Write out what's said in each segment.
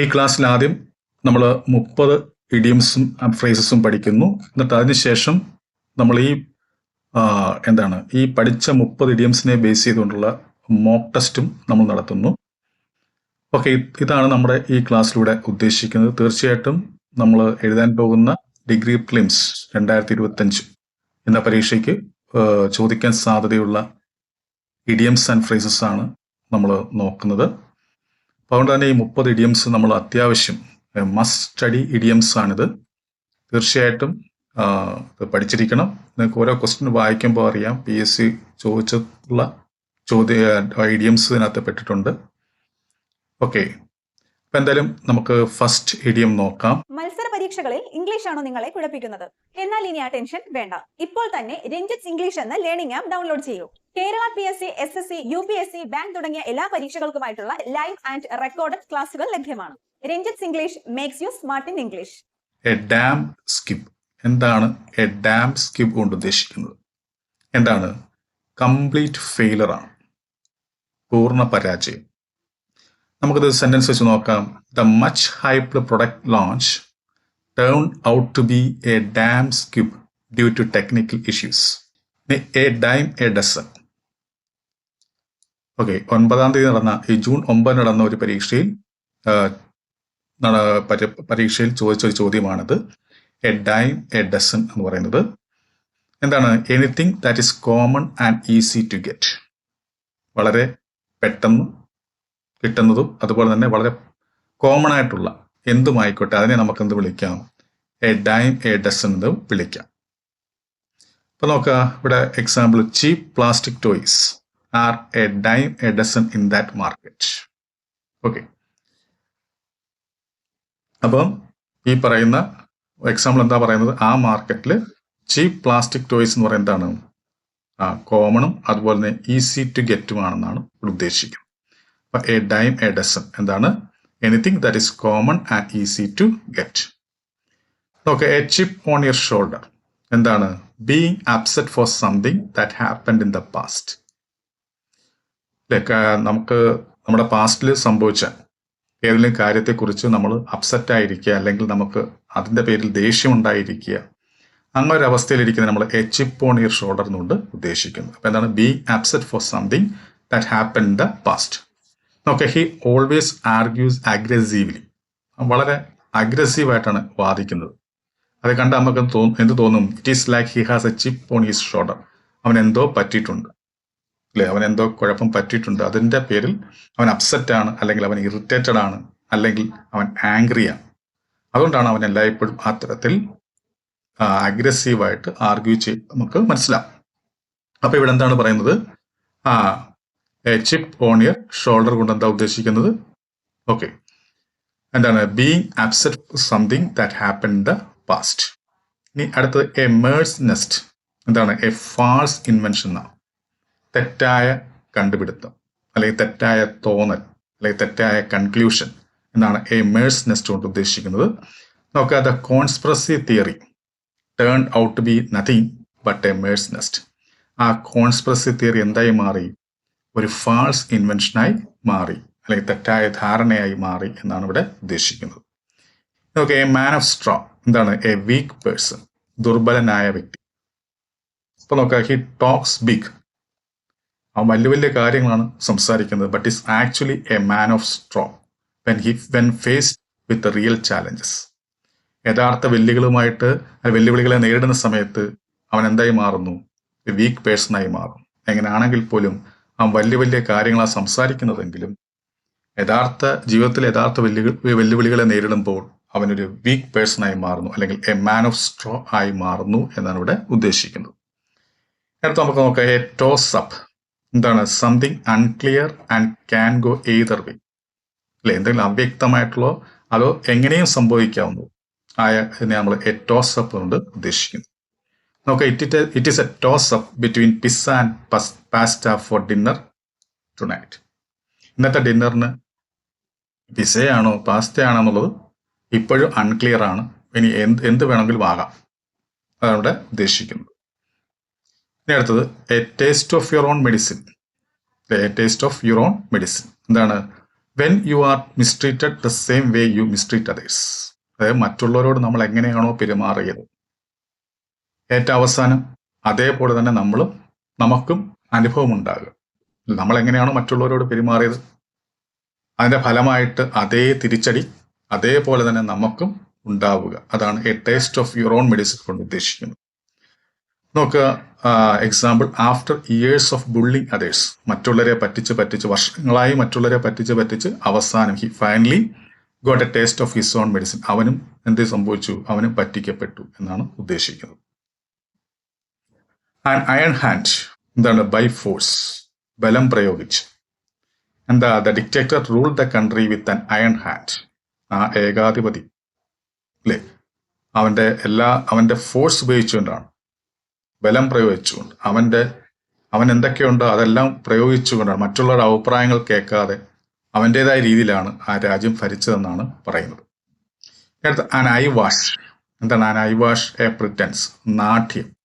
ഈ ക്ലാസ്സിൽ ആദ്യം നമ്മൾ മുപ്പത് ഇഡിയംസും ഫ്രേസസും പഠിക്കുന്നു. എന്നിട്ട് അതിനുശേഷം നമ്മൾ ഈ എന്താണ് ഈ പഠിച്ച മുപ്പത് ഇഡിയംസിനെ ബേസ് ചെയ്തുകൊണ്ടുള്ള മോക്ക് ടെസ്റ്റും നമ്മൾ നടത്തുന്നു. ഓക്കെ ഇതാണ് നമ്മുടെ ഈ ക്ലാസ്സിലൂടെ ഉദ്ദേശിക്കുന്നത്. തീർച്ചയായിട്ടും നമ്മൾ എഴുതാൻ പോകുന്ന ഡിഗ്രി പ്ലിംസ് രണ്ടായിരത്തി ഇരുപത്തഞ്ച് എന്ന പരീക്ഷയ്ക്ക് ചോദിക്കാൻ സാധ്യതയുള്ള ഇഡിയംസ് ആൻഡ് ഫ്രേസസ് ആണ് നമ്മൾ നോക്കുന്നത്. അതുകൊണ്ട് തന്നെ ഈ മുപ്പത് ഇഡിയംസ് നമ്മൾ അത്യാവശ്യം മസ്റ്റ് സ്റ്റഡി ഇഡിയംസ് ആണിത്. തീർച്ചയായിട്ടും ഇത് പഠിച്ചിരിക്കണം. നിങ്ങൾക്ക് ഓരോ ക്വസ്റ്റ്യൻ വായിക്കുമ്പോൾ അറിയാം പി എസ് സി ചോദിച്ചിട്ടുള്ള ചോദ്യ ഐഡിയംസ് ഇതിനകത്ത് പെട്ടിട്ടുണ്ട്. ഓക്കെ അപ്പം എന്തായാലും നമുക്ക് ഫസ്റ്റ് ഇഡിയം നോക്കാം. മത്സര പരീക്ഷകളിൽ ഇംഗ്ലീഷ് ആണോ നിങ്ങളെ കുഴപ്പിക്കുന്നത്? എന്നാൽ ഇനി ആ ടെൻഷൻ വേണ്ട. ഇപ്പോൾ തന്നെ രഞ്ജിത്ത് ഇംഗ്ലീഷ് എന്ന ലേണിംഗ് ആപ്പ് ഡൗൺലോഡ് ചെയ്യൂ. Kerala P S C S S C U P S C bank തുടങ്ങിയ എല്ലാ പരീക്ഷകൾക്കുമായിട്ടുള്ള ലൈവ് ആൻഡ് റെക്കോർഡഡ് ക്ലാസുകൾ ലഭ്യമാണ്. Ranjith English makes you smart in English a damp squib എന്താണ് എ ഡാം സ്കിപ്പ് കൊണ്ട് ഉദ്ദേശിക്കുന്നത്? എന്താണ്? കംപ്ലീറ്റ് ഫെയിലർ ആണ്. പൂർണ പരാജയം. നമുക്കിത് സെന്റൻസ് വെച്ച് നോക്കാം. The much hyped product launch turn out to be a damp squib due to technical issues a dime a dozen okay ഒൻപതാം തീയതി നടന്ന ഈ ജൂൺ ഒമ്പതിന് നടന്ന ഒരു പരീക്ഷയിൽ പരീക്ഷയിൽ ചോദിച്ച ഒരു ചോദ്യമാണിത്. എ ഡൈം എ ഡസൺ എന്ന് പറയുന്നത്. എന്താണ്? Anything that is common and easy to get വളരെ പെട്ടെന്ന് കിട്ടുന്നതും അതുപോലെ തന്നെ വളരെ കോമൺ ആയിട്ടുള്ള എന്തുമായിക്കോട്ടെ അതിനെ നമുക്ക് എന്ത് വിളിക്കാം? എ ഡൈം എ ഡസൺ എന്ന് വിളിക്കാം. അപ്പോൾ നോക്കുക ഇവിടെ example cheap plastic toys are a dime a dozen in that market okay അപ്പം ഈ പറയുന്ന എക്സാമ്പിൾ എന്താ പറയുന്നത്? ആ മാർക്കറ്റിൽ ചീപ്പ് പ്ലാസ്റ്റിക് ടോയ്സ് എന്ന് പറയുന്നത് എന്താണ്? കോമണും അതുപോലെ തന്നെ ഈസി ടു ഗെറ്റുമാണെന്നാണ് ഉദ്ദേശിക്കുന്നത്. എ ഡൈം എ ഡസൺ എന്താണ്? Anything that is common and easy to get okay a chip on your shoulder എന്താണ്? Being upset for something that happened in the past like നമുക്ക് നമ്മുടെ പാസ്റ്റിൽ സംഭവിച്ച ഏതെങ്കിലും കാര്യത്തെക്കുറിച്ച് നമ്മൾ അപ്സെറ്റ് ആയിരിക്കുക അല്ലെങ്കിൽ നമുക്ക് അതിന്റെ പേരിൽ ദേഷ്യം ഉണ്ടായിരിക്കുക അങ്ങനെ ഒരു അവസ്ഥയിലിരിക്കുന്ന നമ്മൾ a chip on your shoulder എന്നുകൊണ്ട് ഉദ്ദേശിക്കുന്നത് അപ്പൊ എന്താണ്? Being upset for something that happen in the past okay he always argues aggressively വളരെ അഗ്രസീവായിട്ടാണ് വാദിക്കുന്നത്. അത് കണ്ട നമുക്ക് തോന്നും എന്ത് തോന്നും? It is like he has a chip on his shoulder അവൻ എന്തോ പറ്റിയിട്ടുണ്ട്. അല്ലേ? അവൻ എന്തോ കുഴപ്പം പറ്റിയിട്ടുണ്ട്. അതിന്റെ പേരിൽ അവൻ അപ്സെറ്റ് ആണ് അല്ലെങ്കിൽ അവൻ ഇറിറ്റേറ്റഡ് ആണ് അല്ലെങ്കിൽ അവൻ ആംഗ്രിയാണ് അതുകൊണ്ടാണ് അവൻ എല്ലായ്പ്പോഴും ആ തരത്തിൽ അഗ്രസീവായിട്ട് ആർഗ്യൂ ചെയ്ത് നമുക്ക് മനസ്സിലാവും. അപ്പോൾ ഇവിടെ എന്താണ് പറയുന്നത്? ആ ചിപ്പ് ഓൺ ഇയർ ഷോൾഡർ കൊണ്ട് എന്താ ഉദ്ദേശിക്കുന്നത്? ഓക്കെ എന്താണ്? Being upset something that happen the past ഇനി അടുത്തത് എ മേഴ്സ് നെസ്റ്റ് എന്താണ്? എ ഫാൾസ് ഇൻവെൻഷൻ എന്നാണ്. തെറ്റായ കണ്ടുപിടുത്തം. അല്ലെങ്കിൽ തെറ്റായ തോന്നൽ. അല്ലെങ്കിൽ തെറ്റായ കൺക്ലൂഷൻ എന്നാണ് എ മേഴ്സ് നെസ്റ്റ് കൊണ്ട് ഉദ്ദേശിക്കുന്നത്. നോക്കുക the conspiracy theory turn out be nothing but a mare's nest ആ കോൺസ്പ്രസി തിയറി എന്തായി മാറി? ഒരു ഫാൾസ് ഇൻവെൻഷനായി മാറി അല്ലെങ്കിൽ തെറ്റായ ധാരണയായി മാറി എന്നാണ് ഇവിടെ ഉദ്ദേശിക്കുന്നത്. Okay a man of straw എന്താണ്? എ വീക്ക് പേഴ്സൺ ദുർബലനായ വ്യക്തി. അപ്പൊ നോക്കുക ഹി ടോക്സ് ബിഗ് അവൻ വലിയ വലിയ കാര്യങ്ങളാണ് സംസാരിക്കുന്നത് but is actually a man of straw when he when faced with real challenges യഥാർത്ഥ വെല്ലുവിളികളുമായിട്ട് വെല്ലുവിളികളെ നേരിടുന്ന സമയത്ത് അവൻ എന്തായി മാറുന്നു? വീക്ക് പേഴ്സണായി മാറും എങ്ങനെയാണെങ്കിൽ പോലും അവൻ വലിയ വലിയ കാര്യങ്ങളാണ് സംസാരിക്കുന്നതെങ്കിലും യഥാർത്ഥ ജീവിതത്തിലെ യഥാർത്ഥ വെല്ലു വെല്ലുവിളികളെ നേരിടുമ്പോൾ അവനൊരു വീക്ക് പേഴ്സണായി മാറുന്നു അല്ലെങ്കിൽ എ മാൻ ഓഫ് സ്ട്രോ ആയി മാറുന്നു എന്നാണ് ഇവിടെ ഉദ്ദേശിക്കുന്നത്. അടുത്ത നമുക്ക് നോക്കാം എ ടോസ് അപ്പ് എന്താണ്? Something unclear and can go either way അല്ലെ? എന്തെങ്കിലും അവ്യക്തമായിട്ടുള്ളോ അതോ എങ്ങനെയും സംഭവിക്കാവുന്നതോ ആയ നമ്മൾ എ ടോസ് അപ്പ് കൊണ്ട് ഉദ്ദേശിക്കുന്നു. നോക്കാം it it is a toss up between pizza and pasta for dinner tonight ഇന്നത്തെ ഡിന്നറിന് പിസയാണോ പാസ്തയാണോ എന്നുള്ളത് ഇപ്പോഴും അൺക്ലിയർ ആണ്. ഇനി എന്ത് എന്ത് വേണമെങ്കിലും ആകാം അതാണ് ഇവിടെ ഉദ്ദേശിക്കുന്നത്. ഇനി അടുത്തത് a taste of own medicine a taste of own medicine എന്താണ്? When you are mistreated the same way you mistreat others അതായത് മറ്റുള്ളവരോട് നമ്മൾ എങ്ങനെയാണോ പെരുമാറിയത്. ഏറ്റവും അവസാനം അതേപോലെ തന്നെ നമ്മളും നമുക്കും അനുഭവം ഉണ്ടാകുക നമ്മൾ എങ്ങനെയാണോ മറ്റുള്ളവരോട് പെരുമാറിയത് അതിന്റെ ഫലമായിട്ട് അതേ തിരിച്ചടി അതേപോലെ തന്നെ നമുക്കും ഉണ്ടാവുക. അതാണ് a taste of your own medicine കൊണ്ട് ഉദ്ദേശിക്കുന്നത്. നോക്കുക example after years of bullying others മറ്റുള്ളവരെ പറ്റിച്ച് പറ്റിച്ച് വർഷങ്ങളായി മറ്റുള്ളവരെ പറ്റിച്ച് പറ്റിച്ച് അവസാനം he finally got a taste of his own medicine അവനും എന്ത് സംഭവിച്ചു? അവനും പറ്റിക്കപ്പെട്ടു എന്നാണ് ഉദ്ദേശിക്കുന്നത്. ആൻഡ് അയൺ ഹാൻഡ് എന്താണ് ബൈ ഫോഴ്സ് ബലം പ്രയോഗിച്ച്. എന്താ the dictator rule the country with an iron hand ആ ഏകാധിപതി അല്ലേ അവന്റെ എല്ലാ അവന്റെ ഫോഴ്സ് ഉപയോഗിച്ചുകൊണ്ടാണ്. ബലം പ്രയോഗിച്ചുകൊണ്ട്. അവന്റെ അവൻ എന്തൊക്കെയുണ്ടോ അതെല്ലാം പ്രയോഗിച്ചുകൊണ്ടാണ്. മറ്റുള്ളവരുടെ അഭിപ്രായങ്ങൾ കേൾക്കാതെ അവന്റെതായ രീതിയിലാണ് ആ രാജ്യം ഭരിച്ചതെന്നാണ് പറയുന്നത്. അടുത്ത ആൻ ഐ വാഷ് എന്താണ് an eye wash a pretence നാട്യം.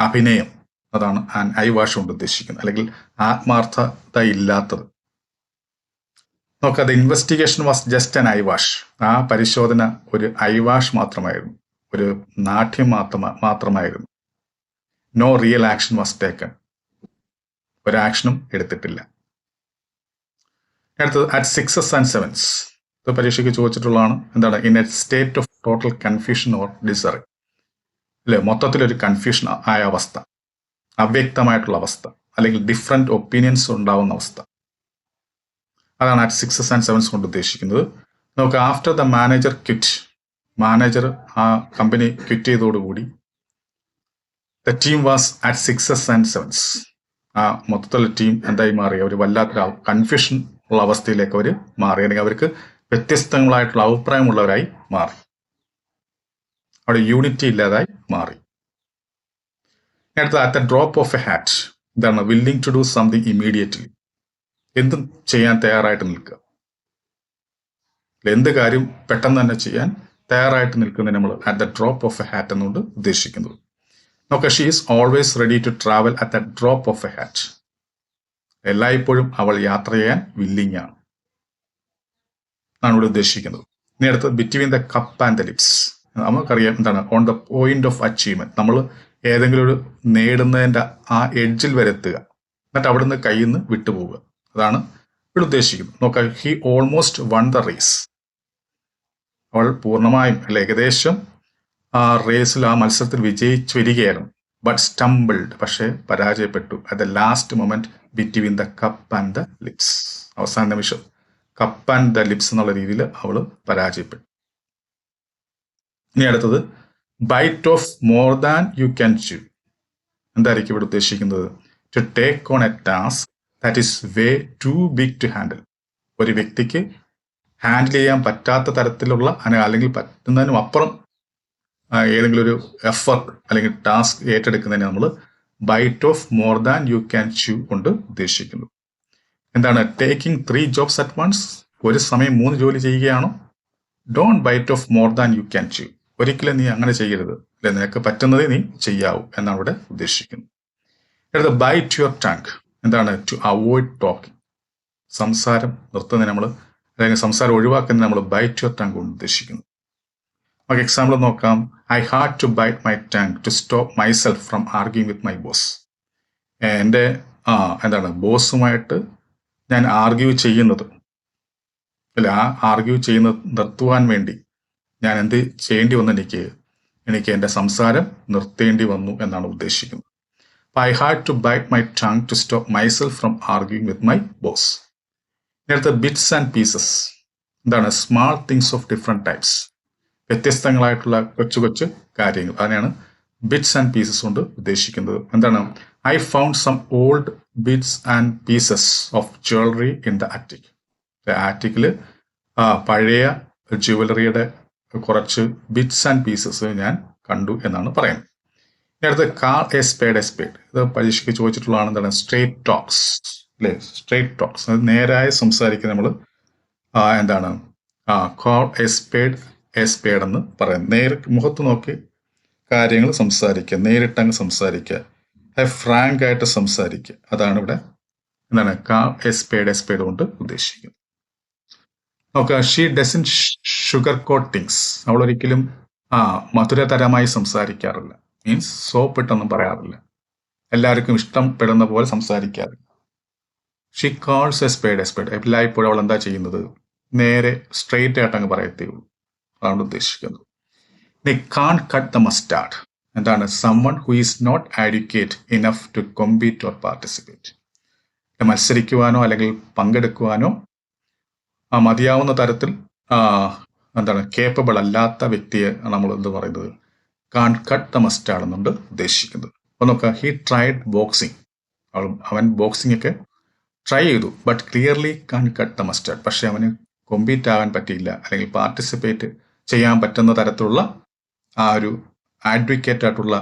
അഭിനയം. അതാണ് ഐ വാഷ് കൊണ്ട് ഉദ്ദേശിക്കുന്നത്. അല്ലെങ്കിൽ ആത്മാർത്ഥത ഇല്ലാത്തത് നോക്കുക the investigation was just an eye wash. ആ പരിശോധന ഒരു ഐ വാഷ് മാത്രമായിരുന്നു. ഒരു നാട്യം മാത്രമാ മാത്രമായിരുന്നു. No real action was taken ഒരു ആക്ഷനും എടുത്തിട്ടില്ല. അടുത്തത് അറ്റ് സിക്സസ് ആൻഡ് സെവൻസ് ഇത് പരീക്ഷയ്ക്ക് ചോദിച്ചിട്ടുള്ളതാണ്. എന്താണ്? In a state of total confusion or disarray അല്ലെ? മൊത്തത്തിലൊരു കൺഫ്യൂഷൻ ആയ അവസ്ഥ. അവ്യക്തമായിട്ടുള്ള അവസ്ഥ. അല്ലെങ്കിൽ ഡിഫറെന്റ് ഒപ്പീനിയൻസ് ഉണ്ടാവുന്ന അവസ്ഥ. അതാണ് അറ്റ് സിക്സസ് ആൻഡ് സെവൻസ് കൊണ്ട് ഉദ്ദേശിക്കുന്നത്. നമുക്ക് after the manager quit manager ആ company quit ചെയ്തോടുകൂടി the team was at sixes and sevens ആ മൊത്തത്തിലുള്ള ടീം എന്തായി മാറി? അവർ വല്ലാത്തൊരു കൺഫ്യൂഷൻ ഉള്ള അവസ്ഥയിലേക്ക് അവർ മാറി. അല്ലെങ്കിൽ അവർക്ക് വ്യത്യസ്തങ്ങളായിട്ടുള്ള അഭിപ്രായമുള്ളവരായി മാറി. അവിടെ യൂണിറ്റി ഇല്ലാതായി മാറി. അടുത്ത at a drop of a hat ഇതാണ് willing to do something immediately എന്തും ചെയ്യാൻ തയ്യാറായിട്ട് നിൽക്കുക. എന്ത് കാര്യം പെട്ടെന്ന് തന്നെ ചെയ്യാൻ തയ്യാറായിട്ട് നിൽക്കുന്നത് നമ്മൾ at the drop of a hat എന്നുകൊണ്ട് ഉദ്ദേശിക്കുന്നത്. നോക്കെ she is always ready to travel at the drop of a hat എല്ലായ്പ്പോഴും അവൾ യാത്ര ചെയ്യാൻ വില്ലിംഗ് ആണ്. ഇവിടെ ഉദ്ദേശിക്കുന്നത്. അടുത്തത് between the cup and the lips നമുക്കറിയാം എന്താണ് on the point of achievement നമ്മൾ ഏതെങ്കിലും ഒരു നേടുന്നതിന്റെ ആ എഡ്ജിൽ വരെ എത്തുക. എന്നിട്ട് നിന്ന് കയ്യിൽ നിന്ന് വിട്ടുപോവുക. അതാണ് ഇവിടെ ഉദ്ദേശിക്കുന്നത്. നോക്കാം he almost won the race അവൾ പൂർണമായും അല്ല ഏകദേശം ആ റേസിൽ ആ മത്സരത്തിൽ വിജയിച്ചു വരികയായിരുന്നു. ബട്ട് സ്റ്റംബിൾഡ് പക്ഷേ പരാജയപ്പെട്ടു. At the last moment between the cup and the lips അവസാന നിമിഷം കപ്പ് ആൻഡ് ദ ലിപ്സ് എന്നുള്ള രീതിയിൽ അവൾ പരാജയപ്പെട്ടു. ഇനി അടുത്തത് bite off more than you can chew എന്തായിരിക്കും ഇവിടെ ഉദ്ദേശിക്കുന്നത്? To take on a task that is way too big to handle ഒരു വ്യക്തിക്ക് ഹാൻഡിൽ ചെയ്യാൻ പറ്റാത്ത തരത്തിലുള്ള അല്ലെങ്കിൽ പറ്റുന്നതിനും അപ്പുറം ഏതെങ്കിലും ഒരു എഫർട്ട് അല്ലെങ്കിൽ ടാസ്ക് ഏറ്റെടുക്കുന്നതിന് നമ്മൾ bite off more than you can chew കൊണ്ട് ഉദ്ദേശിക്കുന്നു. എന്താണ് taking three jobs at once ഒരു സമയം മൂന്ന് ജോലി ചെയ്യുകയാണോ? Don't bite off more than you can chew ഒരിക്കലും നീ അങ്ങനെ ചെയ്യരുത്. അല്ലെ നിനക്ക് പറ്റുന്നതേ നീ ചെയ്യാവൂ എന്നാണ് ഇവിടെ ഉദ്ദേശിക്കുന്നത് അടുത്ത ബൈറ്റ് യുവർ ടാങ്ക് എന്താണ്? ടു അവോയ്ഡ് ടോക്കിംഗ് സംസാരം നിർത്തുന്നതിന് നമ്മൾ അല്ലെങ്കിൽ സംസാരം ഒഴിവാക്കുന്നതിന് നമ്മൾ ബൈറ്റ് യുവർ ടാങ്ക് കൊണ്ട് ഉദ്ദേശിക്കുന്നു. നമുക്ക് എക്സാമ്പിൾ നോക്കാം. I had to bite my tongue to stop myself from arguing with my boss എന്റെ ആ എന്താണ്? ബോസുമായിട്ട് ഞാൻ ആർഗ്യൂ ചെയ്യുന്നത്. അല്ല ആ ആർഗ്യൂ ചെയ്യുന്നത് നിർത്തുവാൻ വേണ്ടി ഞാൻ എന്ത് ചെയ്യേണ്ടി വന്നു എനിക്ക്? എനിക്ക് എന്റെ സംസാരം നിർത്തേണ്ടി വന്നു എന്നാണ് ഉദ്ദേശിക്കുന്നത്. I had to bite my tongue to stop myself from arguing with my boss അടുത്ത ബിറ്റ്സ് ആൻഡ് പീസസ് എന്താണ്? Small things of different types വ്യത്യസ്തങ്ങളായിട്ടുള്ള കൊച്ചു കൊച്ചു കാര്യങ്ങൾ. അതിനെയാണ് ബിറ്റ്സ് ആൻഡ് പീസസ് കൊണ്ട് ഉദ്ദേശിക്കുന്നത്. എന്താണ്? I found some old bits and pieces of jewellery in the attic ആറ്റിക്കിൽ പഴയ ജ്വല്ലറിയുടെ കുറച്ച് ബിറ്റ്സ് ആൻഡ് പീസസ് ഞാൻ കണ്ടു എന്നാണ് പറയുന്നത്. നേരത്തെ call a spade a spade. ഇത് പരീക്ഷയ്ക്ക് ചോദിച്ചിട്ടുള്ളതാണ് എന്താണ്? സ്ട്രേറ്റ് ടോക്സ് അല്ലേ? സ്ട്രേറ്റ് ടോക്സ് അത് നേരായ സംസാരിക്കുക നമ്മൾ എന്താണ്? ആ call a spade a spade എന്ന് പറയാം നേരെ മുഖത്ത് നോക്കി കാര്യങ്ങൾ സംസാരിക്കുക നേരിട്ടങ്ങ് സംസാരിക്കുക. ഫ്രാങ്ക് ആയിട്ട് സംസാരിക്കുക. അതാണ് ഇവിടെ എന്താണ്? കാ എ സ്പേഡ് എ സ്പേഡ് കൊണ്ട് ഉദ്ദേശിക്കുന്നത്. നോക്കുക ഷീ ഡസൻ ഷുഗർ കോട്ടിങ്സ് അവൾ ഒരിക്കലും ആ മധുരതരമായി സംസാരിക്കാറില്ല. മീൻസ് സോപ്പിട്ടൊന്നും പറയാറില്ല. എല്ലാവർക്കും ഇഷ്ടപ്പെടുന്ന പോലെ സംസാരിക്കാറില്ല she calls a spade a spade എല്ലായ്പ്പോഴും അവൾ എന്താ ചെയ്യുന്നത്? നേരെ സ്ട്രെയിറ്റ് ആയിട്ട് അങ്ങ് പറയത്തേ ഉള്ളൂ അതാണ് ഉദ്ദേശിക്കുന്നത്. The can't cut the mustard എന്താണ്? Someone who is not adequate enough to compete or participate മത്സരിക്കുവാനോ അല്ലെങ്കിൽ പങ്കെടുക്കുവാനോ മതിയാവുന്ന തരത്തിൽ എന്താണ് കേപ്പബിൾ അല്ലാത്ത വ്യക്തിയെ നമ്മൾ എന്ത് പറയുന്നത്? കാൺ കട്ട് ദ മസ്റ്റ് ആണെന്നുണ്ട് ഉദ്ദേശിക്കുന്നത്. അപ്പോൾ നോക്കുക ഹി ട്രൈഡ് ബോക്സിങ് അവൻ ബോക്സിംഗ് ഒക്കെ ട്രൈ ചെയ്തു but clearly can't cut the mustard പക്ഷേ അവന് കോമ്പീറ്റ് ആവാൻ പറ്റിയില്ല അല്ലെങ്കിൽ പാർട്ടിസിപ്പേറ്റ് ചെയ്യാൻ പറ്റുന്ന തരത്തിലുള്ള ആ ഒരു ആഡ്വക്കേറ്റ് ആയിട്ടുള്ള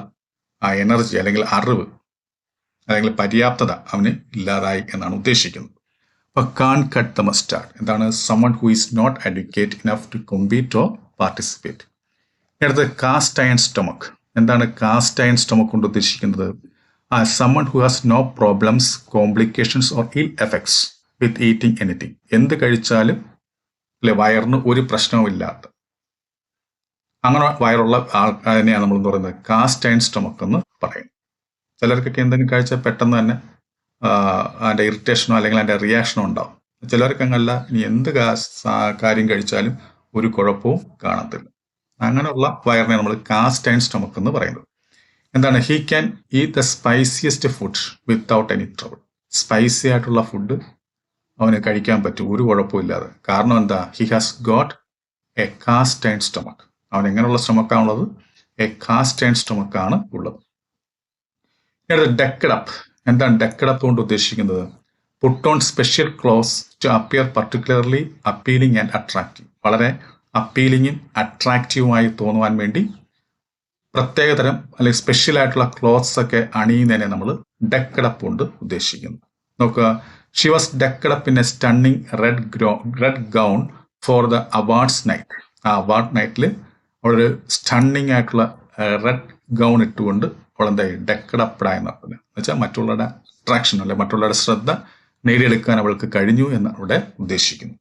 ആ എനർജി അല്ലെങ്കിൽ അറിവ് അല്ലെങ്കിൽ പര്യാപ്തത അവന് ഇല്ലാതായി എന്നാണ് ഉദ്ദേശിക്കുന്നത്. അപ്പൊ കാൺ കട്ട് ദ മസ്റ്റാർഡ് എന്താണ് someone who is not adequate enough to compete or participate അടുത്തത് കാസ്റ്റ് അയൺ സ്റ്റൊമക്ക് എന്താണ് കാസ്റ്റ് അയൺ സ്റ്റൊമക്ക് കൊണ്ട് ഉദ്ദേശിക്കുന്നത് ആ someone who has no problems complications or ill effects with eating anything എന്ത് കഴിച്ചാലും അല്ലെ വയറിന് ഒരു പ്രശ്നവും ഇല്ലാത്ത. അങ്ങനെ വയറുള്ള ആൾക്കാരെയാണ് നമ്മൾ പറയുന്നത്. കാസ്റ്റ് അയൺ സ്റ്റൊമക്ക് എന്ന് പറയും. ചിലർക്കൊക്കെ എന്തെങ്കിലും കഴിച്ചാൽ പെട്ടെന്ന് തന്നെ ആ, അതിന്റെ ഇറിറ്റേഷനോ അല്ലെങ്കിൽ അതിന്റെ റിയാക്ഷനോ ഉണ്ടാവും. ചിലർക്ക് അങ്ങല്ല ഇനി എന്ത് കാര്യം കഴിച്ചാലും ഒരു കുഴപ്പവും കാണത്തില്ല. അങ്ങനെയുള്ള വയറിനെ നമ്മൾ കാസ്റ്റ് ആൻഡ് സ്റ്റൊമക്ക് എന്ന് പറയുന്നത്. എന്താണ്? He can eat the spiciest food without any trouble spicy ആയിട്ടുള്ള ഫുഡ് അവന് കഴിക്കാൻ പറ്റും ഒരു കുഴപ്പമില്ലാതെ കാരണം എന്താ? He has got a cast and stomach അവൻ എങ്ങനെയുള്ള സ്റ്റൊമക്കാണുള്ളത് എ കാസ്റ്റ് ആൻഡ് സ്റ്റൊമക്കാണ് ഉള്ളത്. ഡെക്കഡപ്പ് എന്താണ് ഡെക്കഡപ്പ് കൊണ്ട് ഉദ്ദേശിക്കുന്നത്? Put on special clothes to appear particularly appealing and attractive വളരെ അപ്പീലിംഗും അട്രാക്റ്റീവുമായി തോന്നുവാൻ വേണ്ടി പ്രത്യേകതരം അല്ലെങ്കിൽ സ്പെഷ്യൽ ആയിട്ടുള്ള ക്ലോത്ത്സ് ഒക്കെ അണിയുന്നതിനെ നമ്മൾ ഡെക്കഡപ്പ് കൊണ്ട് ഉദ്ദേശിക്കുന്നു. നോക്കുക she was decked up in a stunning red grow red gown for the awards night ആ അവാർഡ് നൈറ്റിൽ അവളൊരു സ്റ്റണ്ണിങ് ആയിട്ടുള്ള റെഡ് ഗൗൺ ഇട്ടുകൊണ്ട് അവളെന്തായി ഡെക്കഡപ്പഡായി നടക്കുന്നത് എന്ന് വെച്ചാൽ മറ്റുള്ളവരുടെ അട്രാക്ഷൻ അല്ലെ മറ്റുള്ളവരുടെ ശ്രദ്ധ നേടിയെടുക്കാൻ അവൾക്ക് കഴിഞ്ഞു എന്ന് അവിടെ ഉദ്ദേശിക്കുന്നു.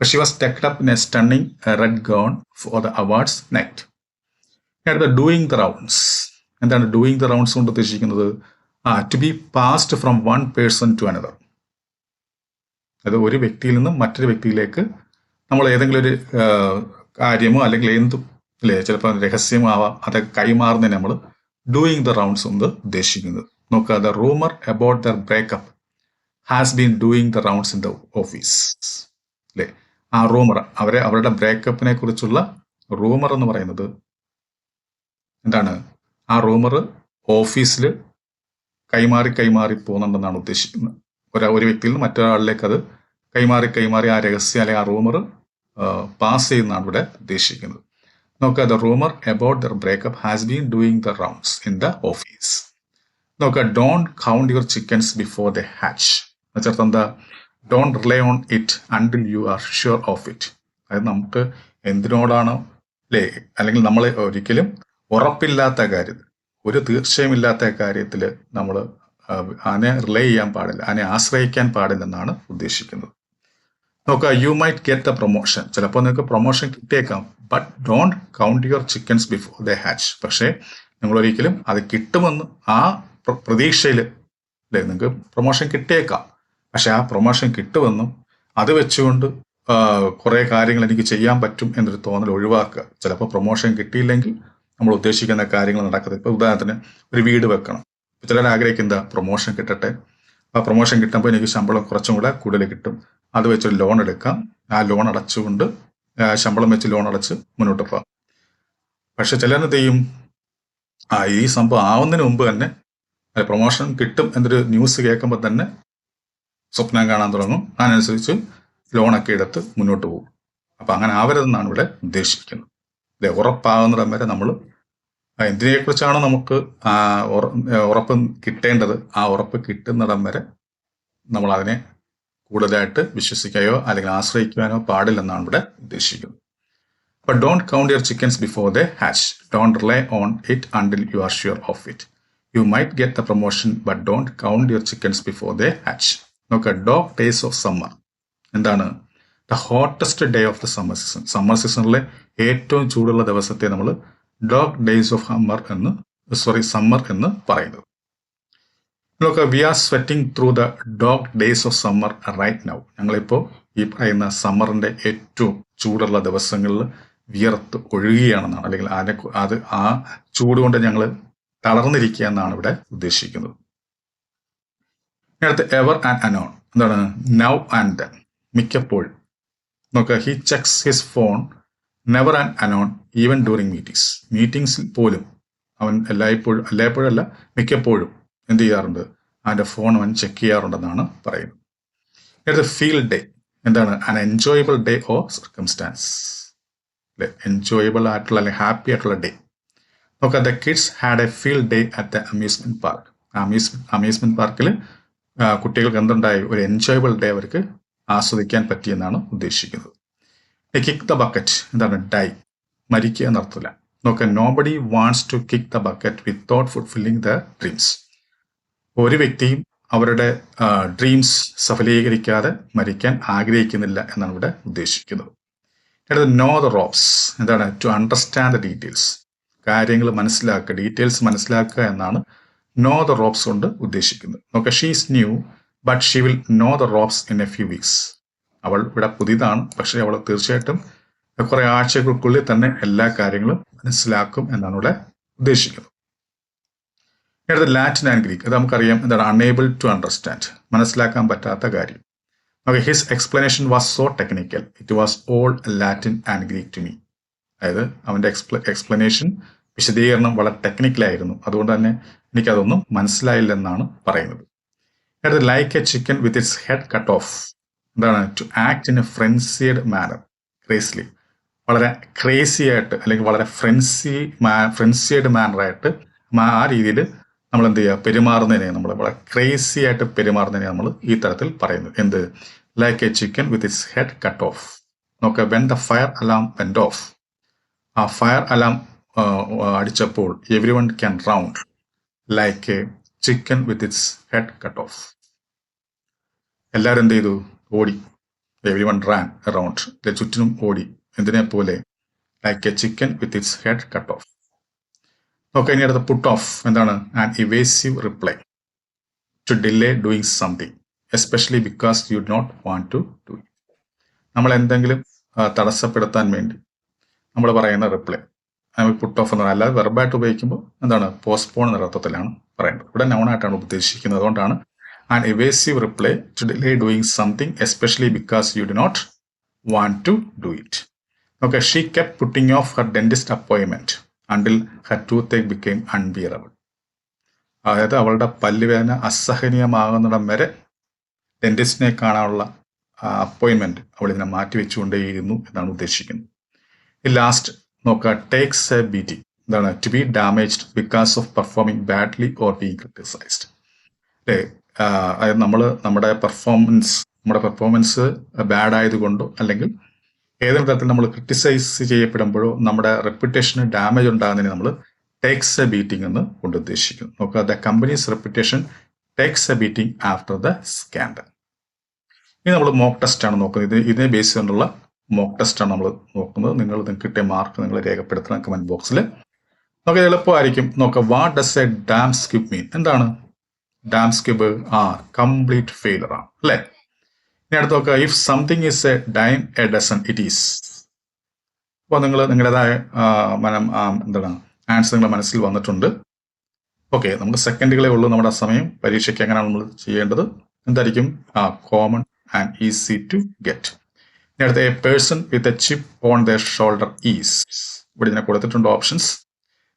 She was decked up in a stunning red gown for the awards night അടുത്ത ഡൂയിങ് ദ റൗണ്ട്സ് എന്താണ് ഡൂയിങ് ദ റൗണ്ട്സ് കൊണ്ട് ഉദ്ദേശിക്കുന്നത്? ആ to be passed from one person to another അത് ഒരു വ്യക്തിയിൽ നിന്നും മറ്റൊരു വ്യക്തിയിലേക്ക് നമ്മൾ ഏതെങ്കിലും ഒരു കാര്യമോ അല്ലെങ്കിൽ എന്തും അല്ലേ? ചിലപ്പോൾ രഹസ്യമാവാം അതൊക്കെ കൈമാറുന്നതിന് നമ്മൾ ഡൂയിങ് ദ റൗണ്ട്സ് എന്ന് ഉദ്ദേശിക്കുന്നത്. നോക്കുക the rumour about their breakup has been doing the rounds in the office അല്ലേ ആ റൂമർ അവരെ അവരുടെ ബ്രേക്കപ്പിനെ കുറിച്ചുള്ള റൂമർ എന്ന് പറയുന്നത് എന്താണ്? ആ റൂമർ ഓഫീസിൽ കൈമാറി കൈമാറി പോകുന്നുണ്ടെന്നാണ് ഉദ്ദേശിക്കുന്നത്. ഒരു ഒരു വ്യക്തിയിൽ നിന്ന് മറ്റൊരാളിലേക്ക് അത് കൈമാറി കൈമാറി ആ രഹസ്യം അല്ലെങ്കിൽ ആ റൂമർ പാസ് ചെയ്യുന്നതാണ് ഇവിടെ ഉദ്ദേശിക്കുന്നത്. നോക്കുക the rumour about their breakup has been doing the rounds in the office നോക്കുക don't count your chickens before the hatch എന്നുവെച്ചാൽ എന്താ don't rely on it until you are sure of it അതായത് നമുക്ക് എന്തിനോടാണോ അല്ലേ അല്ലെങ്കിൽ നമ്മൾ ഒരിക്കലും ഉറപ്പില്ലാത്ത കാര്യം ഒരു തീർച്ചയുമില്ലാത്ത കാര്യത്തിൽ നമ്മൾ അതിനെ റിലേ ചെയ്യാൻ പാടില്ല അതിനെ ആശ്രയിക്കാൻ പാടില്ലെന്നാണ് ഉദ്ദേശിക്കുന്നത്. നോക്കുക you might get the promotion ചിലപ്പോൾ നിങ്ങൾക്ക് promotion കിട്ടിയേക്കാം. But don't count your chickens before the hatch പക്ഷേ നിങ്ങൾ ഒരിക്കലും അത് കിട്ടുമെന്ന് ആ പ്ര- പ്രതീക്ഷയിൽ അല്ലേ നിങ്ങൾക്ക് പ്രൊമോഷൻ കിട്ടിയേക്കാം. പക്ഷെ ആ പ്രൊമോഷൻ കിട്ടുമെന്നും അത് വെച്ചുകൊണ്ട് കുറേ കാര്യങ്ങൾ എനിക്ക് ചെയ്യാൻ പറ്റും എന്നൊരു തോന്നൽ ഒഴിവാക്കുക. ചിലപ്പോൾ പ്രൊമോഷൻ കിട്ടിയില്ലെങ്കിൽ നമ്മൾ ഉദ്ദേശിക്കുന്ന കാര്യങ്ങൾ നടക്കുന്നത് ഇപ്പൊ ഉദാഹരണത്തിന് ഒരു വീട് വെക്കണം. ചിലർ ആഗ്രഹിക്കുന്ന പ്രൊമോഷൻ കിട്ടട്ടെ. ആ പ്രൊമോഷൻ കിട്ടുമ്പോൾ എനിക്ക് ശമ്പളം കുറച്ചും കൂടെ കൂടുതൽ കിട്ടും. അത് വെച്ചൊരു ലോൺ എടുക്കാം. ആ ലോൺ അടച്ചുകൊണ്ട് ശമ്പളം വെച്ച് ലോൺ അടച്ച് മുന്നോട്ട് പോകാം. പക്ഷെ ചിലരെന്ത് ചെയ്യും? ആ ഈ സംഭവം ആവുന്നതിന് മുമ്പ് തന്നെ പ്രൊമോഷൻ കിട്ടും എന്നൊരു ന്യൂസ് കേൾക്കുമ്പോൾ തന്നെ സ്വപ്നം കാണാൻ തുടങ്ങും. അതിനനുസരിച്ച് ലോണൊക്കെ എടുത്ത് മുന്നോട്ട് പോകും. അപ്പൊ അങ്ങനെ ആവരുതെന്നാണ് ഇവിടെ ഉദ്ദേശിക്കുന്നത്. അല്ലെ ഉറപ്പാകുന്നിടം വരെ നമ്മൾ എന്തിനെക്കുറിച്ചാണ് നമുക്ക് ഉറപ്പ് കിട്ടേണ്ടത്? ആ ഉറപ്പ് കിട്ടുന്നിടം വരെ നമ്മൾ അതിനെ കൂടുതലായിട്ട് വിശ്വസിക്കുകയോ അല്ലെങ്കിൽ ആശ്രയിക്കുവാനോ പാടില്ലെന്നാണ് ഇവിടെ ഉദ്ദേശിക്കുന്നത്. അപ്പൊ don't count your chickens before the hatch don't rely on it until you are sure of it you might get the promotion but don't count your chickens before the hatch നോക്കുക ഡോഗ് ഡേയ്സ് ഓഫ് സമ്മർ എന്താണ്? The hottest day of the summer season summer സീസണിലെ ഏറ്റവും ചൂടുള്ള ദിവസത്തെ നമ്മൾ dog days of hummer എന്ന് sorry summer എന്ന് പറയുന്നത്. നോക്കുക we are sweating through the dog days of summer right now ഞങ്ങളിപ്പോൾ ഈ പറയുന്ന സമ്മറിന്റെ ഏറ്റവും ചൂടുള്ള ദിവസങ്ങളിൽ വിയർത്ത് ഒഴുകുകയാണെന്നാണ് അല്ലെങ്കിൽ അതിനെ അത് ആ ചൂട് കൊണ്ട് ഞങ്ങൾ തളർന്നിരിക്കുക എന്നാണ് ഇവിടെ ഉദ്ദേശിക്കുന്നത്. അടുത്ത് എവർ ആൻഡ് അനോൺ എന്താണ്? നൗ ആൻഡ് ദെൻ മിക്കപ്പോഴും. നോക്കുക he checks his phone never and anon even during meetings മീറ്റിംഗ്സിൽ പോലും. അവൻ എല്ലായ്പ്പോഴും എല്ലായ്പ്പോഴും അല്ല മിക്കപ്പോഴും. എന്ത് ചെയ്യാറുണ്ട്? അവന്റെ ഫോൺ അവൻ ചെക്ക് ചെയ്യാറുണ്ടെന്നാണ് പറയുന്നത്. അടുത്ത ഫീൽഡ് ഡേ എന്താണ്? An enjoyable day or circumstance അല്ലെ? എൻജോയബിൾ ആയിട്ടുള്ള അല്ലെങ്കിൽ ഹാപ്പി ആയിട്ടുള്ള ഡേ നോക്ക the kids had a field day at the amusement park amusement amusement പാർക്കിൽ കുട്ടികൾക്ക് എന്തുണ്ടായി? ഒരു എൻജോയബിൾ ഡേ അവർക്ക് ആസ്വദിക്കാൻ പറ്റിയെന്നാണ് ഉദ്ദേശിക്കുന്നത്. കിക്ക് ദ ബക്കറ്റ് എന്താണ്? ഡൈ മരിക്കുക എന്നർത്ഥമില്ല. Nobody wants to kick the bucket without fulfilling the dreams ഒരു വ്യക്തിയും അവരുടെ ഡ്രീംസ് സഫലീകരിക്കാതെ മരിക്കാൻ ആഗ്രഹിക്കുന്നില്ല എന്നാണ് ഇവിടെ ഉദ്ദേശിക്കുന്നത്. അടുത്തത് നോ ദ റോപ്സ് എന്താണ്? ടു അണ്ടർസ്റ്റാൻഡ് ദ ഡീറ്റെയിൽസ് കാര്യങ്ങൾ മനസ്സിലാക്കുക ഡീറ്റെയിൽസ് മനസ്സിലാക്കുക എന്നാണ് നോ ദ റോപ്സ് കൊണ്ട് ഉദ്ദേശിക്കുന്നത്. നോക്കെ she's new but she will know the ropes in a few weeks അവൾ ഇവിടെ പുതിയതാണ് പക്ഷേ അവൾ തീർച്ചയായിട്ടും കുറെ ആഴ്ചകൾക്കുള്ളിൽ തന്നെ എല്ലാ കാര്യങ്ങളും മനസ്സിലാക്കും എന്നാണ് ഇവിടെ ഉദ്ദേശിക്കുന്നത്. അടുത്ത ലാറ്റിൻ ആൻഡ് ഗ്രീക്ക്. അത് നമുക്കറിയാം എന്താണ് അൺഏബിൾ ടു അണ്ടർസ്റ്റാൻഡ് മനസ്സിലാക്കാൻ പറ്റാത്ത കാര്യം. Okay his explanation was so technical it was all Latin and Greek to me അതായത് അവന്റെ എക്സ്പ്ല എക്സ്പ്ലനേഷൻ വിശദീകരണം വളരെ ടെക്നിക്കലായിരുന്നു അതുകൊണ്ട് തന്നെ എനിക്കതൊന്നും മനസ്സിലായില്ലെന്നാണ് പറയുന്നത്. അടുത്ത് like a chicken with its head cut off എന്താണ്? To act in a frenzied manner crazily വളരെ ക്രേസി ആയിട്ട് അല്ലെങ്കിൽ വളരെ ഫ്രൻസി മാ ഫ്രൻസിയഡ് മാനറായിട്ട് ആ രീതിയിൽ നമ്മൾ എന്ത് ചെയ്യുക പെരുമാറുന്നതിനെ നമ്മൾ വളരെ ക്രേസി ആയിട്ട് പെരുമാറുന്നതിനെ നമ്മൾ ഈ തരത്തിൽ പറയുന്നത് എന്ത്? Like a chicken with its head cut off നോക്കുക when the fire alarm went off ആ ഫയർ അലാം അടിച്ചപ്പോൾ everyone can round like a chicken with its head cut off എല്ലാവരും എന്ത് ചെയ്തു ഓടി. എവ്രി വൺ റാൻ റൗണ്ട് ചുറ്റിനും ഓടി. എന്തിനെ പോലെ? Like a chicken with its head cut off നോക്കാം ഇനി അടുത്ത പുട്ട് ഓഫ് എന്താണ്? An evasive reply to delay doing something especially because you not want to do നമ്മൾ എന്തെങ്കിലും തടസ്സപ്പെടുത്താൻ വേണ്ടി നമ്മൾ പറയുന്ന റിപ്ലൈ നമുക്ക് പുട്ട് ഓഫ് എന്ന് അല്ലാതെ വെർബായിട്ട് ഉപയോഗിക്കുമ്പോൾ എന്താണ്? പോസ്റ്റ്പോൺ എന്ന അർത്ഥത്തിലാണ് പറയേണ്ടത് ഇവിടെ നൗണായിട്ടാണ് ഉദ്ദേശിക്കുന്നത്. അതുകൊണ്ടാണ് an evasive reply to delay doing something especially because you do not want to do it okay she kept putting off her dentist അപ്പോയിൻമെന്റ് until tooth became unbearable അതായത് അവളുടെ പല്ലുവേദന അസഹനീയമാകുന്നിടം വരെ ഡെന്റിസ്റ്റിനെ കാണാനുള്ള അപ്പോയിൻമെന്റ് അവൾ മാറ്റി വെച്ചുകൊണ്ടേയിരുന്നു എന്നാണ് ഉദ്ദേശിക്കുന്നത്. ഈ ലാസ്റ്റ് നോക്കുക ടേക്സ് എ ബീറ്റിംഗ് എന്താണ്? To be damaged because of performing badly or being criticised അല്ലേ? അതായത് നമ്മൾ നമ്മുടെ പെർഫോമൻസ് നമ്മുടെ പെർഫോമൻസ് ബാഡ് ആയതുകൊണ്ടോ അല്ലെങ്കിൽ ഏതെങ്കിലും തരത്തിൽ നമ്മൾ ക്രിട്ടിസൈസ് ചെയ്യപ്പെടുമ്പോഴോ നമ്മുടെ റെപ്യൂട്ടേഷന് ഡാമേജ് ഉണ്ടാകുന്നതിന് നമ്മൾ ടേക്സ് എ ബീറ്റിംഗ് എന്ന് കൊണ്ട് ഉദ്ദേശിക്കുന്നു. നോക്കുക the company's reputation takes a beating after the scandal. ഇനി നമ്മൾ മോക്ക് ടെസ്റ്റ് ആണ് നോക്കുന്നത്. ഇത് ഇതിനെ ബേസ് ചെയ്തുകൊണ്ടുള്ള മോക്ക് ടെസ്റ്റ് ആണ് നമ്മൾ നോക്കുന്നത്. നിങ്ങൾ നിങ്ങൾക്ക് കിട്ടിയ മാർക്ക് നിങ്ങൾ രേഖപ്പെടുത്തണം കമന്റ് ബോക്സിൽ. നമുക്ക് എളുപ്പമായിരിക്കും. നോക്കുക what does a damp squib mean എന്താണ്? ഡാം സ്ക്യൂബ് ആ കംപ്ലീറ്റ് ഫെയിലർ ആണ് അല്ലേ? ഇനി അടുത്ത് നോക്കുക. If something is a dime a dozen it is അപ്പോൾ നിങ്ങൾ നിങ്ങളുടേതായ മനം എന്താണ് ആൻസർ നിങ്ങളുടെ മനസ്സിൽ വന്നിട്ടുണ്ട്. ഓക്കെ നമുക്ക് സെക്കൻഡുകളെ ഉള്ളൂ നമ്മുടെ സമയം. പരീക്ഷയ്ക്ക് എങ്ങനെയാണ് നമ്മൾ ചെയ്യേണ്ടത്? എന്തായിരിക്കും? ആ common and easy to get ഇനി a person with a chip on the shoulder is ഇവിടെ ഇതിനെ കൊടുത്തിട്ടുണ്ട് ഓപ്ഷൻസ്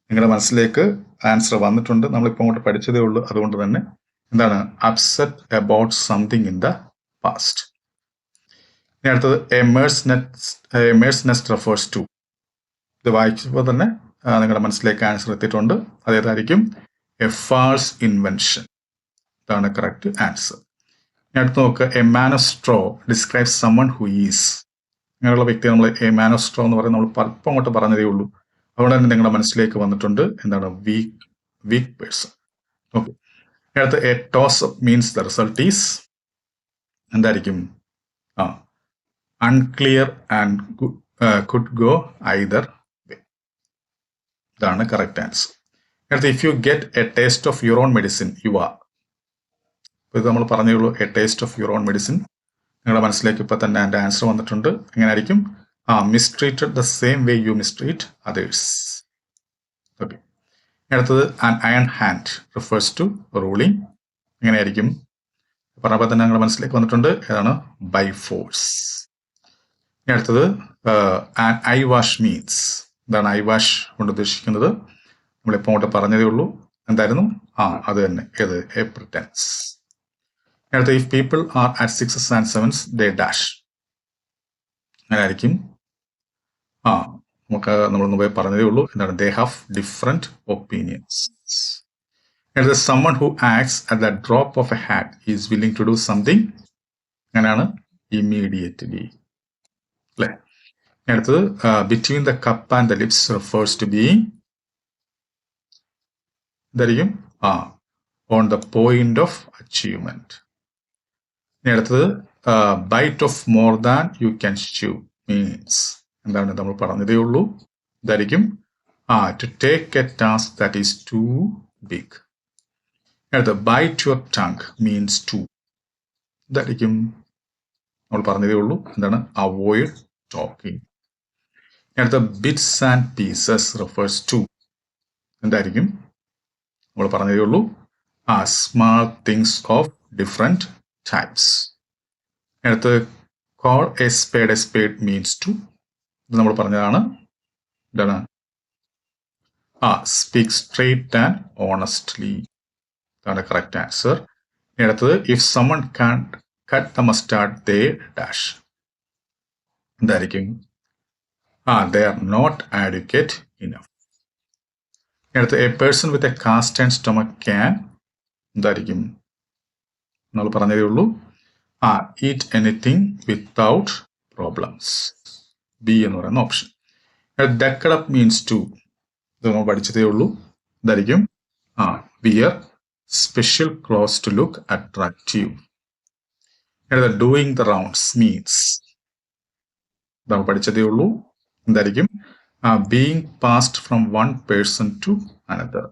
നിങ്ങളുടെ മനസ്സിലേക്ക് ആൻസർ വന്നിട്ടുണ്ട്. നമ്മളിപ്പോൾ അങ്ങോട്ട് പഠിച്ചതേ ഉള്ളൂ. അതുകൊണ്ട് തന്നെ എന്താണ്? Upset about something in the past ഇനി അടുത്തത് a mare's a mare's nest refers to ഇത് വായിച്ചപ്പോൾ തന്നെ നിങ്ങളുടെ മനസ്സിലേക്ക് ആൻസർ എത്തിയിട്ടുണ്ട്. അതേതായിരിക്കും? എ ഫാൾസ് ഇൻവെൻഷൻ ഇതാണ് കറക്റ്റ് ആൻസർ ഇനി അടുത്ത് നോക്കുക a man of straw describe someone who is ഇങ്ങനെയുള്ള വ്യക്തി നമ്മൾ എ മാൻ ഓഫ് സ്ട്രോ എന്ന് പറയുന്നത് നമ്മൾ പലപ്പം അങ്ങോട്ട് പറഞ്ഞതേ ഉള്ളൂ. അതുകൊണ്ട് തന്നെ നിങ്ങളുടെ മനസ്സിലേക്ക് വന്നിട്ടുണ്ട് എന്താണ്? വീക്ക് വീക്ക് പേഴ്സൺ ഓക്കെ അടുത്ത് a toss means the result is എന്തായിരിക്കും? ആ. Unclear and could go either way ഇതാണ് കറക്റ്റ് ആൻസർ അടുത്ത if you get a taste of your own medicine you are ഇത് നമ്മൾ പറഞ്ഞുള്ളൂ a taste of your own medicine നിങ്ങളുടെ മനസ്സിലേക്ക് ഇപ്പൊ തന്നെ എന്റെ ആൻസർ വന്നിട്ടുണ്ട്. എങ്ങനെ ആയിരിക്കും ആ mistreated the same way you mistreat others okay അടുത്തത് an iron hand refers to ruling എങ്ങനെയായിരിക്കും? പറഞ്ഞപ്പോൾ തന്നെ നിങ്ങളുടെ മനസ്സിലേക്ക് വന്നിട്ടുണ്ട്. ഏതാണ് ബൈ ഫോഴ്സ് ഇനി അടുത്തത് ഐ വാഷ് മീൻസ് എന്താണ് ഐ വാഷ് കൊണ്ട് ഉദ്ദേശിക്കുന്നത്. നമ്മളിപ്പോൾ അങ്ങോട്ട് പറഞ്ഞതേ ഉള്ളൂ. എന്തായിരുന്നു? ആ അത് തന്നെ. ഏത്? എ പ്രിറ്റൻസ് അടുത്ത if people are at sixes and sevens they dash അങ്ങനെയായിരിക്കും. ആ നമുക്ക് നമ്മൾ മുമ്പേ പറഞ്ഞതേ ഉള്ളൂ. എന്താണ്? ദേ ഹാവ് ഡിഫറെന്റ് ഒപ്പീനിയൻസ് അടുത്ത someone who acts at the drop of a hat is willing to do something അങ്ങനെയാണ് ഇമ്മീഡിയറ്റ്ലി അല്ലെ? അടുത്തത് between the cup and the lips refers to being ഇതായിരിക്കും ആ on the point of achievement അടുത്തത് bite off more than you can chew means എന്താണ് നമ്മൾ പറഞ്ഞതേ ഉള്ളൂ. ഇതായിരിക്കും ആ to take a task that is too big അടുത്ത bite your tongue means to ഇതായിരിക്കും നമ്മൾ പറഞ്ഞതേ ഉള്ളൂ. എന്താണ്? അവോയ്ഡ് ടോക്കിംഗ് അടുത്ത bits and pieces refers to എന്തായിരിക്കും? നമ്മൾ പറഞ്ഞതേ ഉള്ളൂ. ആ small things of different types അടുത്ത് call a spade a spade means to ഇത് നമ്മൾ പറഞ്ഞതാണ്. എന്താണ്? ആ സ്പീക്ക് സ്ട്രേറ്റ് ആൻഡ് ഓണസ്റ്റ്ലി ഇതാണ് കറക്റ്റ് ആൻസർ ഇനി അടുത്തത് if someone can't cut the mustard they dash എന്തായിരിക്കും? ആ they are not advocate enough അടുത്ത് a person with a cast and stomach can എന്തായിരിക്കും? നമ്മൾ പറഞ്ഞതേ ഉള്ളൂ. ആ eat anything without problems B എന്ന് പറയുന്ന ഓപ്ഷൻ ഡെക്കഡപ്പ് മീൻസ് ടു ഇത് നമ്മൾ പഠിച്ചതേ ഉള്ളൂ. എന്തായിരിക്കും? ആ wear special clothes to look attractive doing the rounds means നമ്മൾ പഠിച്ചതേ ഉള്ളൂ. എന്തായിരിക്കും? Being passed from one person to another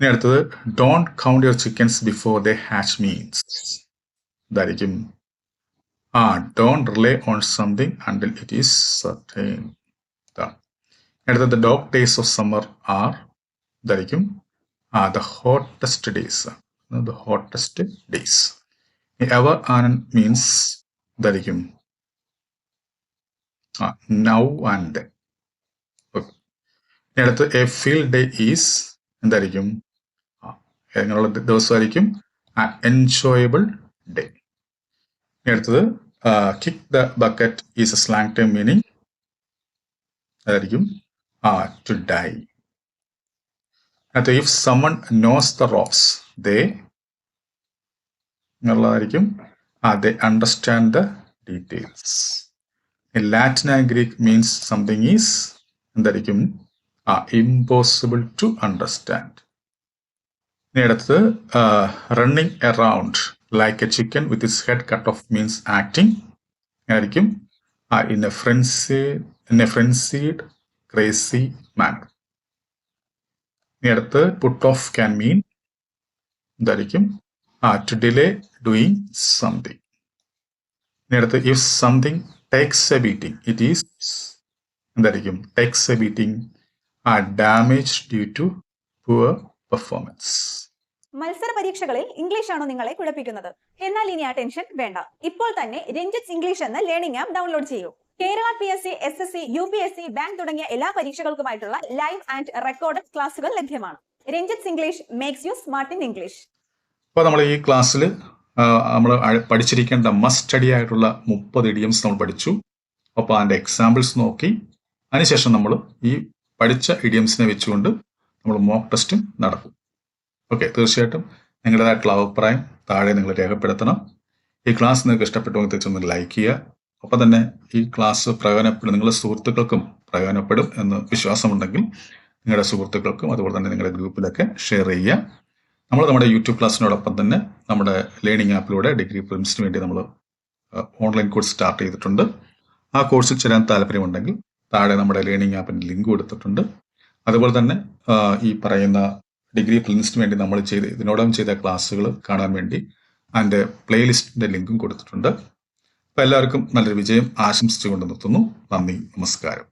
ഇനി അടുത്തത് don't count your chickens before the hatch means ഇതായിരിക്കും ആ don't rely on something until it is certain അടുത്തത് dog days of summer are ഇതായിരിക്കും ആ the hottest days the hottest days ever Anand മീൻസ് ഇതായിരിക്കും ആ നൗ ആൻഡ് അടുത്ത് എ ഫീൽ ഡേ ഈസ് എന്തായിരിക്കും? ദിവസമായിരിക്കും. എൻജോയബിൾ ഡേ അടുത്തത് kick the bucket is a slang time meaning അതായിരിക്കും ടു ഡൈ അടുത്ത if someone knows the ropes they എന്നുള്ളതായിരിക്കും ആ they understand the details Latin and Greek means something is എന്തായിരിക്കും? ആ impossible to understand ഇനി running around like a chicken with its head cut off means acting ആയിരിക്കും in a frenzy in a frenzied crazy manner ഇനി അടുത്ത് put off can mean എന്തായിരിക്കും? ആ to delay doing something ഇനി if something takes a beating it is എന്തായിരിക്കും? Takes a beating ആ damage due to poor performance മത്സര പരീക്ഷകളിൽ English ആണോ നിങ്ങളെ കുഴപ്പിക്കുന്നത്? എന്നാൽ ഇനി ആ ടെൻഷൻ വേണ്ട. ഇപ്പോൾ തന്നെ രഞ്ജിത്ത് ഇംഗ്ലീഷ് എന്ന ലേണിംഗ് ആപ്പ് ഡൗൺലോഡ് ചെയ്യൂ. Kerala P S C S S C U P S C bank തുടങ്ങിയ എല്ലാ പരീക്ഷകൾക്കുമായിട്ടുള്ള ലൈവ് ആൻഡ് റെക്കോർഡ് ക്ലാസുകൾ ലഭ്യമാണ്. Ranjith English makes you smart in English ഇപ്പോൾ നമ്മൾ ഈ ക്ലാസ്സിൽ നമ്മൾ പഠിച്ചിരിക്കേണ്ട മസ്റ്റ് സ്റ്റഡി ആയിട്ടുള്ള മുപ്പത് ഇഡിയംസ് നമ്മൾ പഠിച്ചു. അപ്പോൾ അതിന്റെ എക്സാമ്പിൾസ് നോക്കി. അതിനുശേഷം നമ്മൾ ഈ പഠിച്ച ഇഡിയംസിനെ വെച്ചുകൊണ്ട് നമ്മൾ മോക്ക് ടെസ്റ്റും നടക്കും. ഓക്കെ തീർച്ചയായിട്ടും നിങ്ങളുടേതായിട്ടുള്ള അഭിപ്രായം താഴെ നിങ്ങൾ രേഖപ്പെടുത്തണം. ഈ ക്ലാസ് നിങ്ങൾക്ക് ഇഷ്ടപ്പെട്ടുവെങ്കിൽ തീർച്ചയായും ലൈക്ക് ചെയ്യുക. ഒപ്പം തന്നെ ഈ ക്ലാസ് പ്രയോജനപ്പെടും. നിങ്ങളുടെ സുഹൃത്തുക്കൾക്കും പ്രയോജനപ്പെടും എന്ന് വിശ്വാസമുണ്ടെങ്കിൽ നിങ്ങളുടെ സുഹൃത്തുക്കൾക്കും അതുപോലെ തന്നെ നിങ്ങളുടെ ഗ്രൂപ്പിലൊക്കെ ഷെയർ ചെയ്യുക. നമ്മൾ നമ്മുടെ യൂട്യൂബ് ക്ലാസ്സിനോടൊപ്പം തന്നെ നമ്മുടെ ലേണിംഗ് ആപ്പിലൂടെ ഡിഗ്രി പ്രിലിംസിന് വേണ്ടി നമ്മൾ ഓൺലൈൻ കോഴ്സ് സ്റ്റാർട്ട് ചെയ്തിട്ടുണ്ട്. ആ കോഴ്സിൽ ചേരാൻ താല്പര്യമുണ്ടെങ്കിൽ താഴെ നമ്മുടെ ലേണിംഗ് ആപ്പിന്റെ ലിങ്ക് കൊടുത്തിട്ടുണ്ട്. അതുപോലെ തന്നെ ഈ പറയുന്ന ഡിഗ്രി പ്രിലിംസിന് വേണ്ടി നമ്മൾ ചെയ്ത് ഇതിനോടകം ചെയ്ത ക്ലാസ്സുകൾ കാണാൻ വേണ്ടി അതിന്റെ പ്ലേലിസ്റ്റിന്റെ ലിങ്കും കൊടുത്തിട്ടുണ്ട്. എല്ലാവർക്കും നല്ലൊരു വിജയം ആശംസിച്ചുകൊണ്ട് നിർത്തുന്നു. നന്ദി നമസ്കാരം.